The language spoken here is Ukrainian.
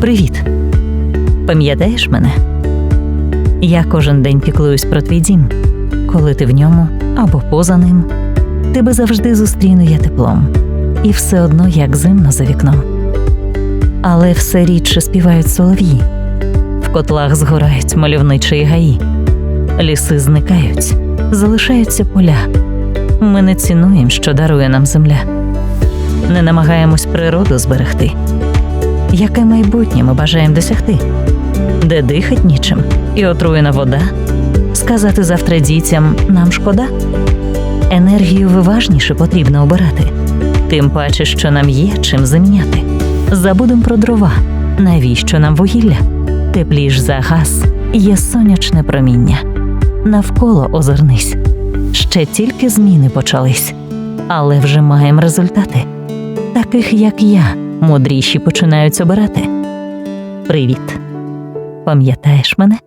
Привіт. Пам'ятаєш мене? Я кожен день піклуюсь про твій дім. Коли ти в ньому або поза ним, тебе завжди зустріну я теплом, і все одно як зимно за вікном. Але все рідше співають солов'ї, в котлах згорають мальовничі гаї, ліси зникають, залишаються поля. Ми не цінуємо, що дарує нам земля, не намагаємось природу зберегти. Яке майбутнє ми бажаємо досягти? Де дихать нічим і отруєна вода? Сказати завтра дітям нам шкода? Енергію виважніше потрібно обирати, тим паче, що нам є чим заміняти. Забудем про дрова, навіщо нам вугілля? Тепліш за газ є сонячне проміння. Навколо озирнись. Ще тільки зміни почались, але вже маємо результати. Таких як я, мудріші починають обирати. Привіт. Пам'ятаєш мене?